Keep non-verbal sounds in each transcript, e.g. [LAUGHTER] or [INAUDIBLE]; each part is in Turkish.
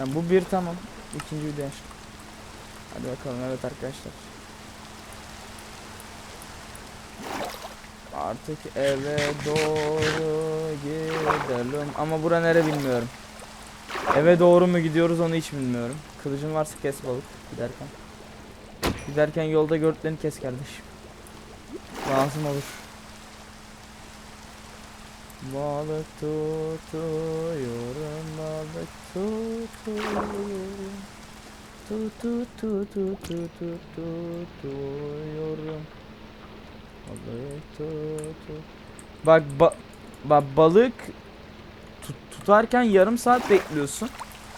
Yani bu bir tamam. İkinci video aç. Hadi bakalım evet arkadaşlar. Artık eve doğru gidelim. Ama bura nere bilmiyorum. Eve doğru mu gidiyoruz onu hiç bilmiyorum. Kılıcın varsa kes balık giderken. Giderken yolda gördüklerini kes kardeşim. Lazım olur. Balık tutuyorum, balık tutuyorum. Tut tut tut tut tut tut tutuyorum. Balık tut tut. Bak ba bak balık tut tutarken yarım saat bekliyorsun.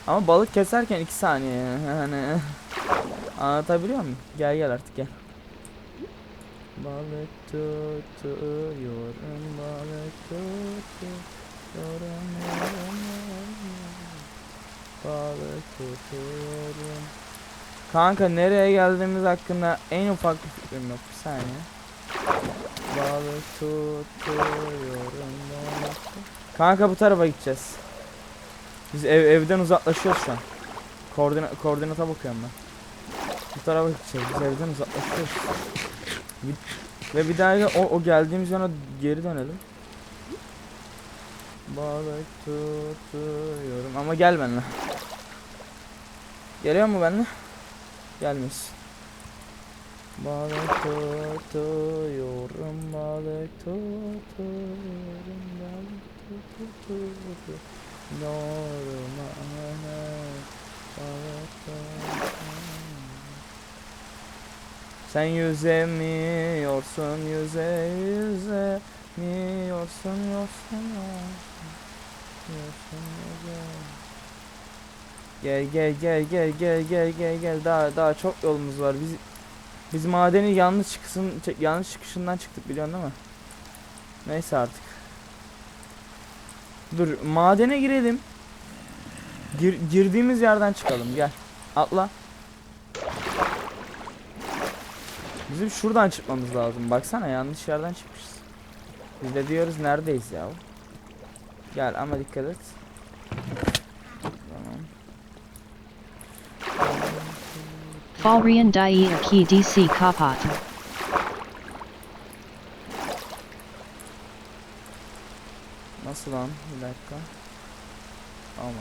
Ama balık keserken iki saniye yani. Anlatabiliyor muyum? Gel gel artık gel. Balık tutuyorum, balık tutuyorum, yorum, yorum. balık tutuyorum. Kanka nereye geldiğimiz hakkında en ufak bir fikrim yok. Bir saniye. Balık tutuyorum, balık Kanka bu tarafa gideceğiz. Biz ev, evden uzaklaşıyoruz şu an. Koordina koordinata bakıyorum ben. Bu tarafa gideceğiz. Biz evden uzaklaşıyoruz. Bir- Ve bir daha o, o geldiğimiz yana geri dönelim. Balık tutuyorum ama gel benimle. Geliyor mu benimle? Gelmiyorsun. Balık tutuyorum, balık tutuyorum, balık tutuyorum. Yoruma Sen yüzemiyorsun, yüze yüze miyorsun, yosun yosun yüze. Gel gel gel gel gel gel gel gel daha daha çok yolumuz var. Biz biz madeni yanlış çıkışın yanlış çıkışından çıktık biliyorsun değil mi? Neyse artık. Dur madene girelim. Gir, girdiğimiz yerden çıkalım gel. Atla. Bizim şuradan çıkmamız lazım. Baksana yanlış yerden çıkmışız. Biz de diyoruz neredeyiz ya? Gel ama dikkat et. Falrian die ki DC kapat. Nasıl lan? Bir dakika. Aman.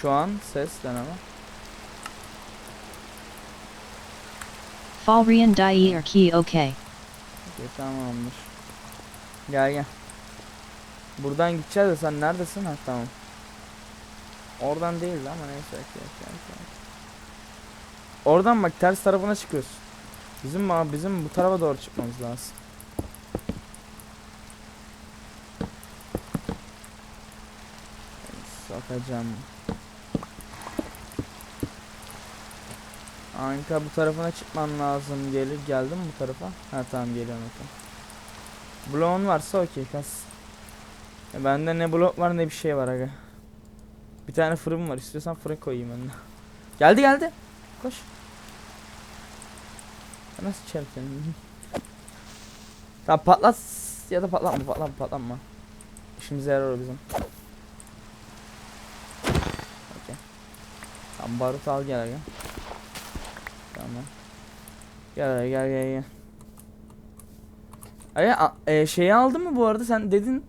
Şu an ses deneme. Falrian die ki okay. Okey tamamdır. Gel gel. Buradan gideceğiz de sen neredesin? Ha tamam. Oradan değil ama neyse. okey, okey, okey. Oradan bak ters tarafına çıkıyorsun. Bizim ma- bizim bu tarafa doğru çıkmamız lazım. Sokacağım. Anka bu tarafına çıkman lazım. Gelir geldim bu tarafa. Ha tamam geliyorum okey. Bloğun varsa okey kas. Ya bende ne blok var ne bir şey var aga. Bir tane fırın var. İstiyorsan fırın koyayım önüne. Geldi geldi. Koş. Nasıl çarpıyorsun? tamam patlat ya da patlatma patlatma patlatma. İşimize yarar bizim. Okey. Tamam barut al gel aga. Tamam. Gel gel gel gel. Aya a- e, şeyi aldın mı bu arada sen dedin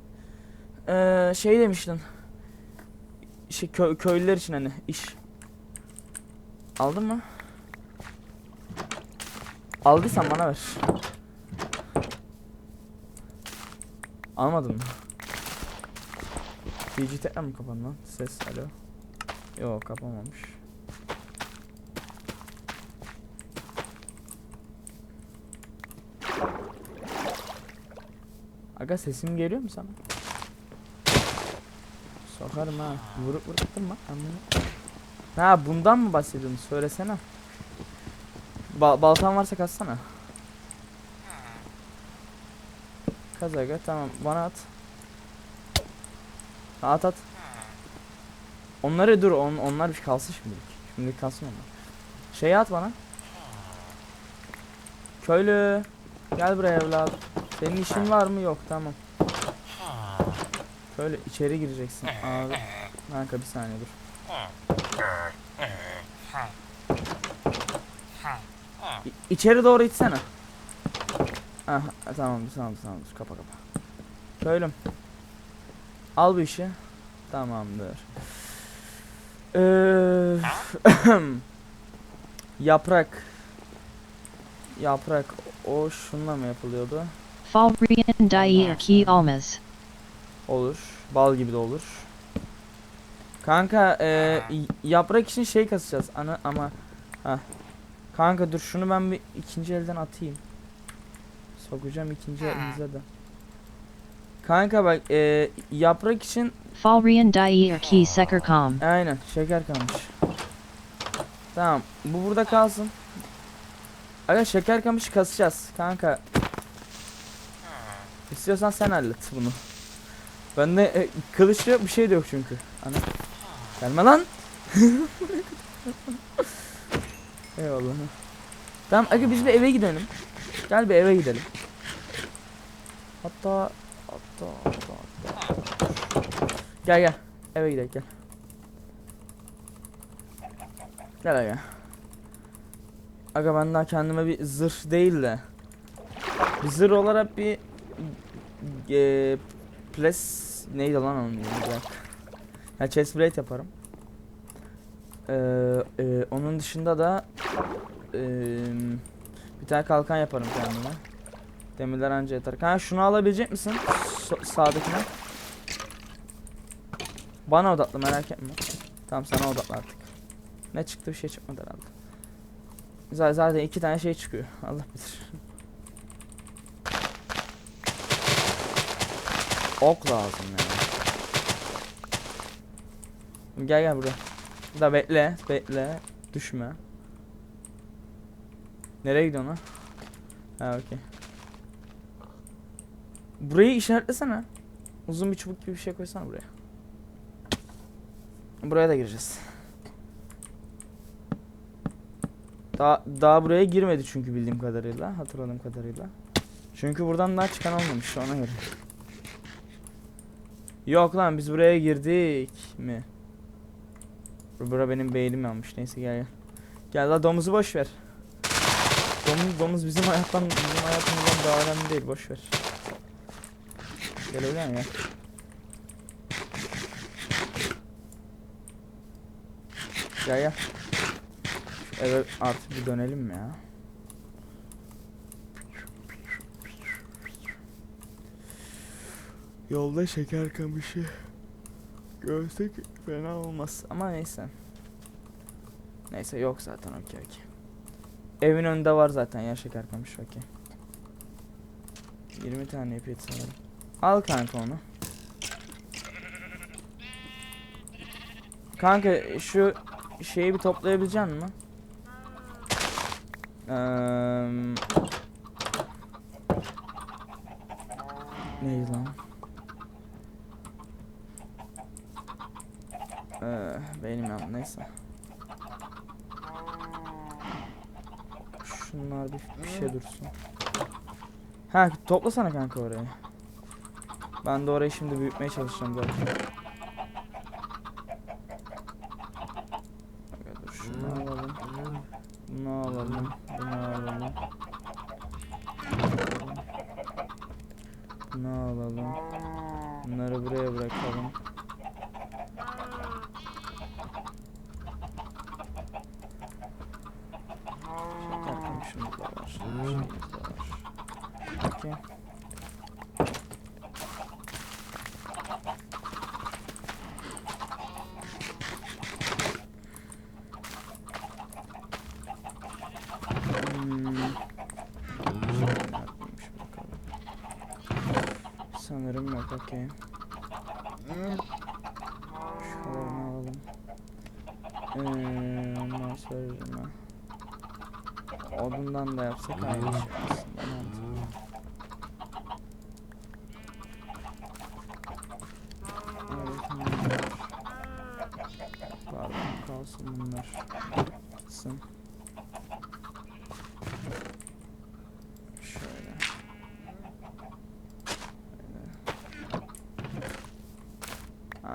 e, şey demiştin. Şey kö- köylüler için hani iş. Aldın mı? Aldıysan bana ver. Almadın mı? Tekrar mı kapandı lan? Ses alo. Yok kapanmamış. Aga sesim geliyor mu sana? Sokarım ha. Vurup vurup durma. Ha bundan mı bahsediyorsun? Söylesene. Ba baltan varsa katsana. Kaz aga tamam bana at. Ha, At at. Onları dur on, onlar bir kalsın şimdilik. Şimdilik kalsın onlar. Şeyi at bana. Köylü. Gel buraya evladım. Senin işin var mı? Yok tamam. Şöyle içeri gireceksin abi. Kanka bir saniye dur. İ- içeri doğru içsene. Aha, tamamdır tamamdır tamamdır kapa kapa. Köylüm. Al bu işi. Tamamdır. Ee, [CLEARS THROAT] yaprak. Yaprak. O şunla mı yapılıyordu? Falrian Dair Ki Almas. Olur. Bal gibi de olur. Kanka e, yaprak için şey kasacağız. Ana ama ha. Kanka dur şunu ben bir ikinci elden atayım. Sokacağım ikinci elimize de. Kanka bak e, yaprak için Falrian Dair Ki Sekercom. aynen şeker kalmış. Tamam bu burada kalsın. Aga şeker kamışı kasacağız kanka. İstiyorsan sen hallet bunu. Bende e, kılıç yok bir şey de yok çünkü. Ana. Gelme lan. [LAUGHS] Eyvallah. Tamam aga biz bir eve gidelim. Gel bir eve gidelim. Hatta hatta hatta hatta. Gel gel. Eve gidelim gel. Gel aga. Aga ben daha kendime bir zırh değil de bir zırh olarak bir e, ples neydi lan onun. Ya chest plate yaparım. Ee, e, onun dışında da e, bir tane kalkan yaparım kendime. Demirler anca yeter. Kanka şunu alabilecek misin? So- sağdakine. Bana odaklı merak etme. Tamam sana odaklı artık. Ne çıktı bir şey çıkmadı herhalde. Zaten iki tane şey çıkıyor. [LAUGHS] Allah bilir. Ok lazım ya. Gel gel buraya. Da bekle, bekle. Düşme. Nereye gidiyorsun lan? Ha okey. Burayı işaretlesene. Uzun bir çubuk gibi bir şey koysana buraya. Buraya da gireceğiz. Daha, daha buraya girmedi çünkü bildiğim kadarıyla, hatırladığım kadarıyla. Çünkü buradan daha çıkan olmamış ona göre. Yok lan biz buraya girdik mi? Bura benim beynim yanmış. Neyse gel gel. Gel la domuzu boş ver. Domuz domuz bizim hayattan bizim hayatımızdan daha önemli değil boş ver. Gel öyle ya. Gel gel. Şu eve artık bir dönelim mi ya? Yolda şeker kamışı görsek fena olmaz ama neyse. Neyse yok zaten okey okey. Evin önünde var zaten ya şeker kamışı okey. 20 tane yapıyor sanırım. Al kanka onu. Kanka şu şeyi bir toplayabilecek misin? Eee Neydi lan? Ee, benim yanım neyse. Şunlar bir, bir şey dursun. Ha toplasana kanka orayı. Ben de orayı şimdi büyütmeye çalışacağım zaten. Dur şunu alalım. Bunu alalım. Bunu alalım. Bunları buraya bırakalım. Yapalım şunu da var. Şunu da var. Okey. Hmm. Şöyle yapayım şu bakalım. Sanırım yok okey. Şuralarını alalım. Ee, ondan sonra Odundan da yapsak aynı şey aslında mantıklı. Evet, bunlar. Pardon kalsın bunlar. Gitsin. Şöyle.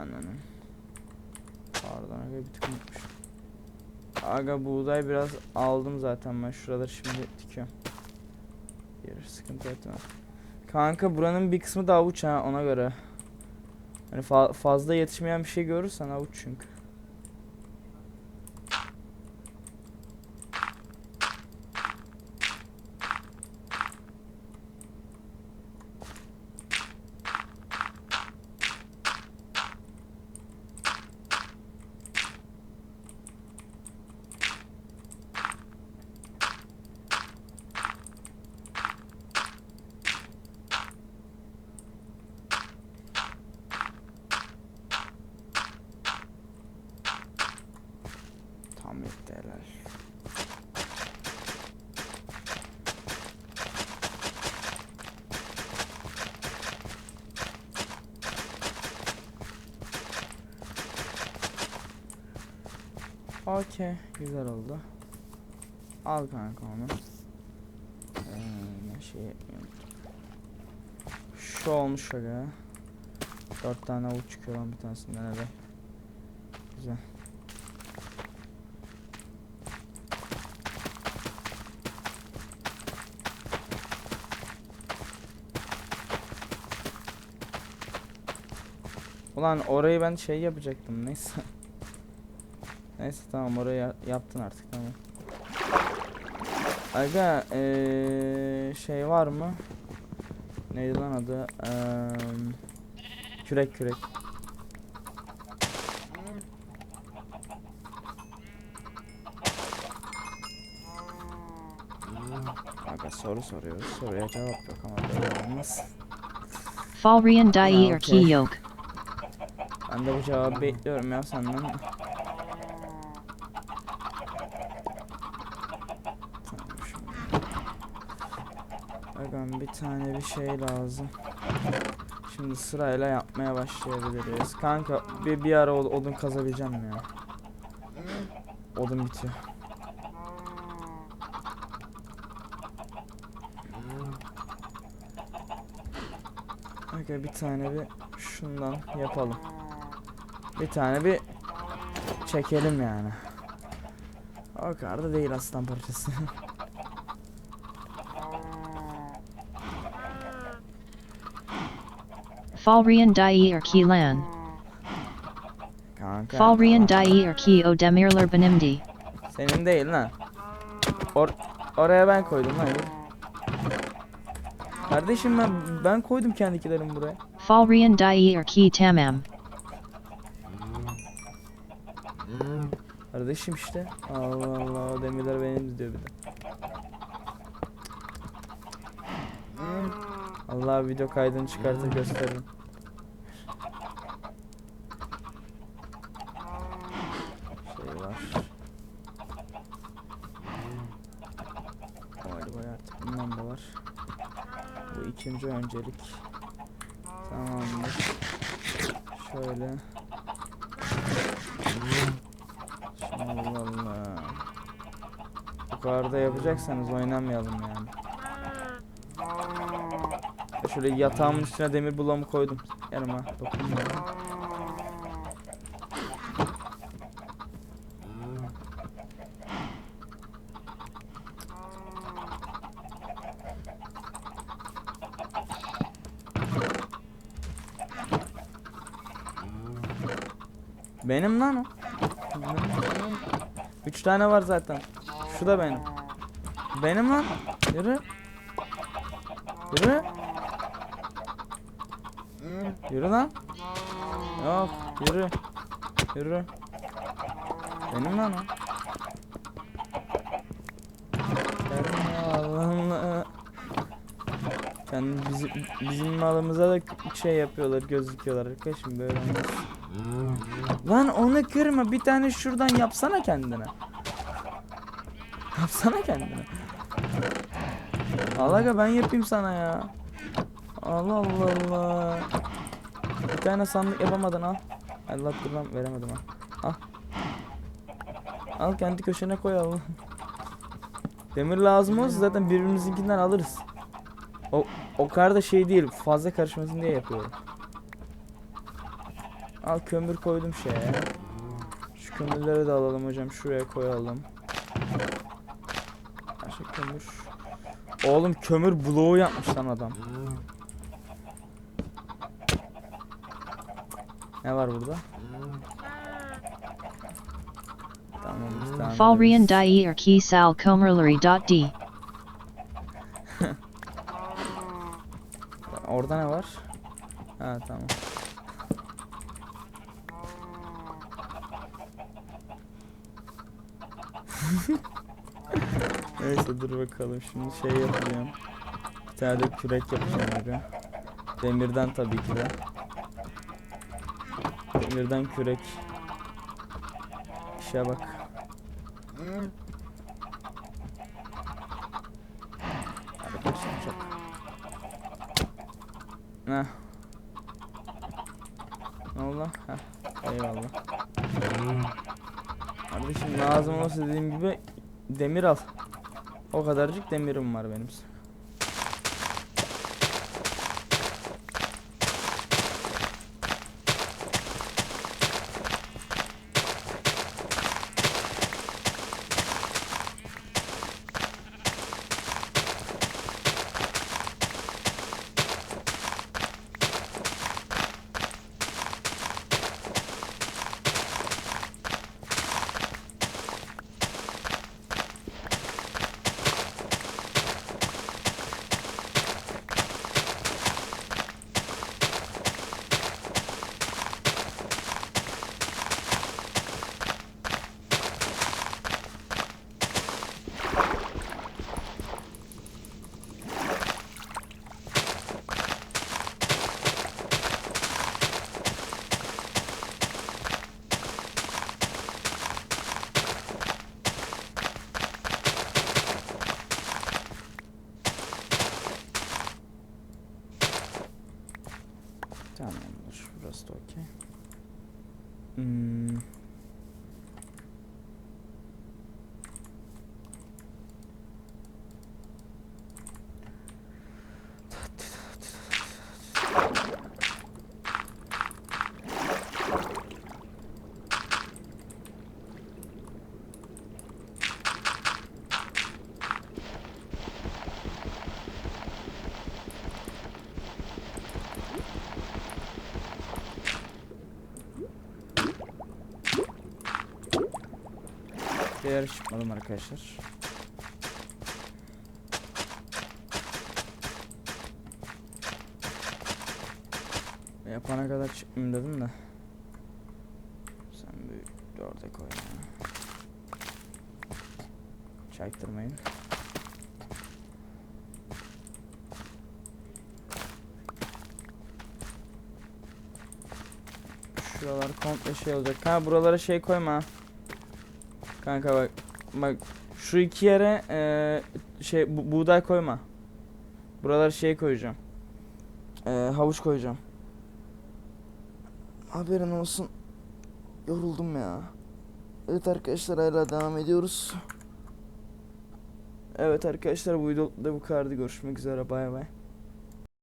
Anladım. Pardon aga bir tık unutmuşum. Aga buğday biraz aldım zaten ben şuraları şimdi dikiyorum. Yer sıkıntı etme. Kanka buranın bir kısmı da avuç ha ona göre. Hani fa- fazla yetişmeyen bir şey görürsen avuç çünkü. Okey, güzel oldu. Al kanka onu. Ee, şey. Şu olmuş şöyle. Dört tane avuç çıkıyor lan bir tanesinden hele. Güzel. Ulan orayı ben şey yapacaktım neyse. [LAUGHS] neyse tamam orayı ya- yaptın artık tamam. Aga eee, şey var mı? Neydi lan adı? Eee, kürek kürek. Aga soru soruyoruz. Soruya cevap yok ama böyle olmaz. Falrian Dai or Ki okay. Yoke. Ben de bu cevabı bekliyorum ya senden. Tamam, şimdi. Agam bir tane bir şey lazım. Şimdi sırayla yapmaya başlayabiliriz. Kanka bir, bir ara od- odun kazabileceğim ya. Odun bitiyor. Aga bir tane bir şundan yapalım. Bir tane bir çekelim yani. O kadar da değil aslan parçası. [LAUGHS] Falrian Dai or Ki Lan. Kanka. Falrian Dai or Ki O Demirler Benimdi. Senin değil lan. Or oraya ben koydum lan. Kardeşim ben ben koydum kendikilerimi buraya. Falrian Dai or Ki Tamam. Kardeşim işte. Allah Allah o demirler benim diyor bir de. Allah video kaydını çıkartır gösteririm. Şey var. Galiba artık bundan da var. Bu ikinci öncelik. Tamamdır. Şöyle. Allah Allah. Bu kadar da yapacaksanız oynamayalım yani. Şöyle yatağımın üstüne demir bulamı koydum. Yanıma dokunma. Benim lan o. Üç tane var zaten. Şu da benim. Benim lan. Yürü. Yürü. Yürü lan. Yok yürü. Yürü. Benim lan o. Benim ya Allah Allah. Kendi bizim, bizim malımıza da şey yapıyorlar gözüküyorlar arkadaşım böyle olmaz. Lan onu kırma bir tane şuradan yapsana kendine. Yapsana kendine. Allah aga ben yapayım sana ya. Allah Allah Allah. Bir tane sandık yapamadın al. Allah dur lan veremedim al. Al. Al kendi köşene koy al. Demir lazım olsa zaten birbirimizinkinden alırız. O o kadar da şey değil fazla karışmasın diye yapıyorum. Al kömür koydum şeye. kömürleri de alalım hocam. Şuraya koyalım. Başka kömür. Oğlum kömür bloğu yapmış lan adam. Ne var burada? Tamam biz devam Falrian ederiz. die er key sal comerlery dot d. [LAUGHS] Orada ne var? Ha tamam. [LAUGHS] Neyse dur bakalım şimdi şey yapacağım. Bir tane de kürek yapacağım aga. Demirden tabii ki de. Demirden kürek. İşe bak. Çok. Heh. Ne oldu? Heh. Eyvallah. Kardeşim lazım olsa dediğim gibi demir al. O kadarcık demirim var benim. Değer çıkmadım arkadaşlar. Yapana kadar çıkmayayım dedim de. Sen bir dörde koy ya. Çaktırmayın. Şuralar komple şey olacak. Ha buralara şey koyma. Kanka bak bak şu iki yere eee, şey bu- buğday koyma. Buralara şey koyacağım. Eee, havuç koyacağım. Haberin olsun. Yoruldum ya. Evet arkadaşlar hala devam ediyoruz. Evet arkadaşlar bu videoda bu kadardı. Görüşmek üzere bay bay.